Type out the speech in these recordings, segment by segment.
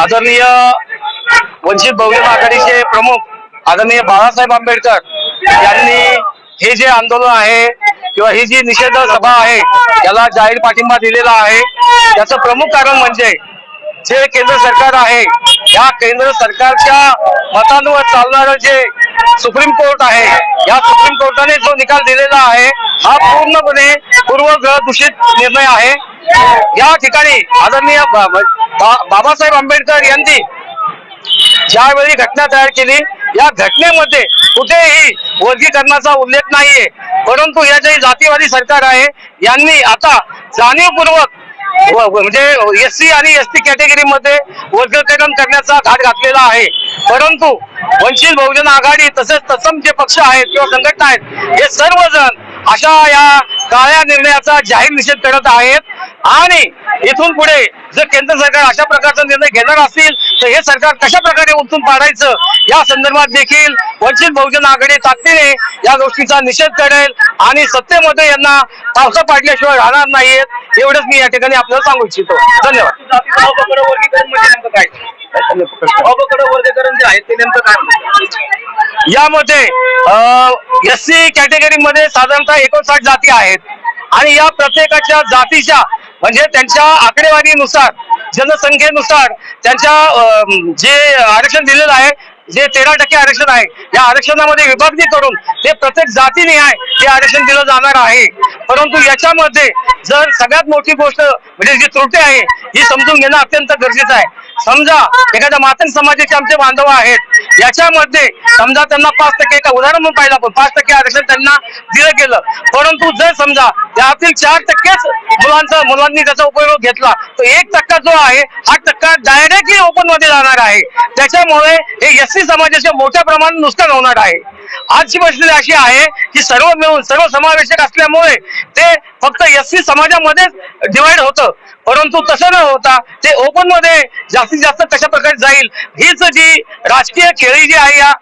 आदरणीय वंचित बहुजन आघाडीचे प्रमुख आदरणीय बाळासाहेब आंबेडकर यांनी हे जे आंदोलन आहे किंवा ही जी निषेध सभा आहे याला जाहीर पाठिंबा दिलेला आहे. त्याचं प्रमुख कारण म्हणजे जे केंद्र सरकार आहे या केंद्र सरकारच्या मतांवर चालणारं जे सुप्रीम कोर्ट आहे या सुप्रीम कोर्टाने जो निकाल दिलेला आहे हा पूर्णपणे पूर्वग्रह दूषित निर्णय आहे. या ठिकाणी आदरणीय बा- बाबासाहेब आंबेडकर यांनी ज्यावेळी घटना तयार केली या घटनेमध्ये कुठेही वर्गीकरणाचा उल्लेख नाहीये. परंतु या जे जातीवादी सरकार आहे यांनी आता जाणीवपूर्वक व- म्हणजे एस सी आणि एस टी कॅटेगरीमध्ये वर्गीकरण करण्याचा घाट घातलेला आहे. परंतु वंचित बहुजन आघाडी तसेच तत्सम जे पक्ष आहेत किंवा संघटना आहेत हे सर्वजण अशा या काळ्या निर्णयाचा जाहीर निषेध करत आहेत. आणि इथून पुढे जर केंद्र सरकार अशा प्रकारचा निर्णय घेणार असतील तर हे सरकार कशा प्रकारे उचलून पाडायचं या संदर्भात देखील वंचित बहुजन आघाडी ताकदीने या गोष्टीचा निषेध करेल. आणि सत्तेमध्ये यांना पावसा पाडल्याशिवाय राहणार नाहीयेत एवढंच मी या ठिकाणी आपल्याला सांगू इच्छितो. धन्यवाद. वर्गीकरण जे आहे ते नेमकं काय यामध्ये एस सी कॅटेगरी मध्ये साधारणतः एकोणसाठ जाती आहेत. आणि या प्रत्येकाच्या जातीच्या म्हणजे त्यांच्या आकडेवारीनुसार जनसंख्येनुसार त्यांच्या जे आरक्षण दिलेलं आहे जे तेरा टक्के आरक्षण आहे या आरक्षणामध्ये विभागणी करून ते प्रत्येक जातीने आहे ते आरक्षण दिलं जाणार आहे. परंतु याच्यामध्ये जर सगळ्यात मोठी गोष्ट म्हणजे जी त्रुटी आहे ही समजून घेणं अत्यंत गरजेचं आहे. समजा एखाद्या मातंग समाजाचे आमचे बांधव आहेत याच्यामध्ये समजा त्यांना पाच टक्के एका उदाहरण म्हणून पाहिलं आपण पाच टक्के आरक्षण त्यांना दिलं गेलं. परंतु जर समजा त्यातील चार टक्केच मुलांचा मुलांनी त्याचा उपयोग घेतला तर एक टक्का जो आहे हा टक्का डायरेक्टली ओपनमध्ये जाणार आहे. त्याच्यामुळे हे एस सी समाजाचे मोठ्या प्रमाणात नुकसान होणार आहे. आजची परिस्थिती अशी आहे की सर्व मिळून सर्व समावेशक असल्यामुळे ते फक्त एस सी समाजामध्येच डिवाइड होतं. परंतु तसं न होता ते ओपनमध्ये जास्तीत जास्त कशा प्रकारे जाईल हीच जी राजकीय खेळी जी आहे या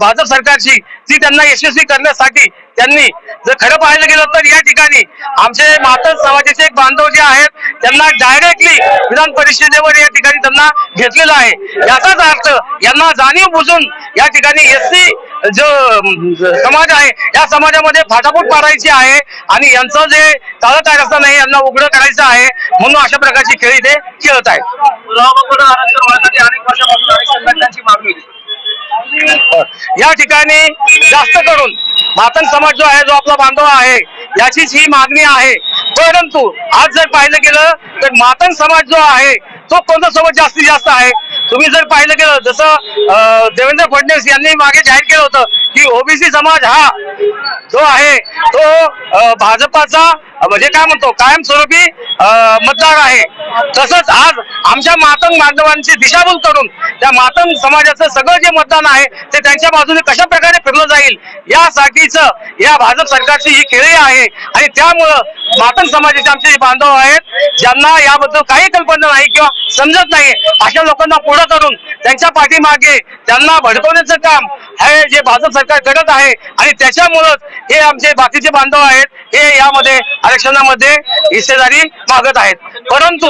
भाजप सरकारची ती त्यांना यशस्वी करण्यासाठी त्यांनी जर खरं पाहायला गेलं तर या ठिकाणी आमचे मातल समाजाचे एक बांधव जे आहेत त्यांना डायरेक्टली विधान परिषदेवर या ठिकाणी त्यांना घेतलेलं आहे. याचाच अर्थ यांना जाणीव बुजून या ठिकाणी एस सी जो समाज आहे या समाजामध्ये फाटाफूट पाडायची आहे आणि यांचं जे कारस्थान आहे यांना उघडं करायचं आहे म्हणून अशा प्रकारची खेळी ते खेळत आहेत. अवकडं आरक्षण होण्यासाठी अनेक वर्षापासून अनेक संघटनांची मागणी होती. या ठिकाणी जास्त करून मातंग समाज जो आहे जो आपला बांधव आहे याचीच ही मागणी आहे. परंतु आज जर पाहिलं गेलं तर मातंग समाज जो आहे तो कोणता समाज जास्तीत जास्त आहे? तुम्ही जर पाहिलं गेलं जसं देवेंद्र फडणवीस यांनी मागे जाहीर केलं होतं की ओबीसी समाज हा जो आहे तो भाजपाचा म्हणजे काय म्हणतो कायमस्वरूपी अं, मतदार आहे. तसंच आज आमच्या मातंग बांधवांची दिशाभूल करून त्या मातंग समाजाचं सगळं जे मतदान आहे ते त्यांच्या बाजूने कशा प्रकारे फिरलं जाईल यासाठीच या भाजप सरकारची ही खेळी आहे. आणि त्यामुळं मातंग समाजाचे आमचे जे बांधव आहेत ज्यांना याबद्दल काही कल्पना नाही किंवा समजत नाही अशा लोकांना पुढं करून त्यांच्या पाठीमागे त्यांना भडकवण्याचं काम हे जे भाजप सरकार करत आहे आणि त्याच्यामुळंच हे आमचे बाकीचे बांधव आहेत हे यामध्ये आरक्षणामध्ये हिस्सेदारी मागत आहेत. परंतु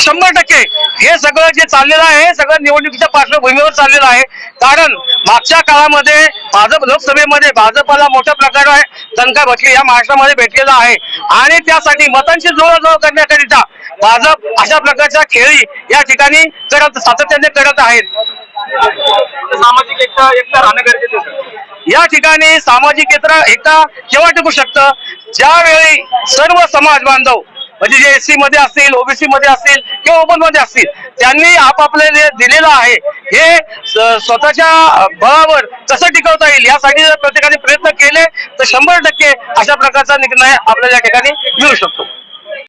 शंभर टक्के हे सगळं जे चाललेलं आहे सगळं निवडणुकीच्या पार्श्वभूमीवर चाललेलं आहे. कारण मागच्या काळामध्ये भाजप लोकसभेमध्ये भाजपला मोठ्या प्रकारे दणका बसली या महाराष्ट्रामध्ये भेटलेला आहे. आणि त्यासाठी मतांची जुळवाजुळव करण्याकरिता भाजप अशा प्रकारच्या खेळी या ठिकाणी करत सातत्याने करत आहेत. सामाजिक एकता एकता राहणं गरजेचं या ठिकाणी सामाजिक एकता एकता केव्हा टिकू शकतं? ज्यावेळी सर्व समाज बांधव म्हणजे जे एससी मध्ये असतील ओबीसी मध्ये असतील किंवा ओपनमध्ये असतील त्यांनी आपापले जे दिलेलं आहे हे स्वतःच्या बळावर कसं टिकवता येईल यासाठी जर प्रत्येकाने प्रयत्न केले तर शंभर टक्के अशा प्रकारचा निर्णय आपल्याला या ठिकाणी मिळू शकतो.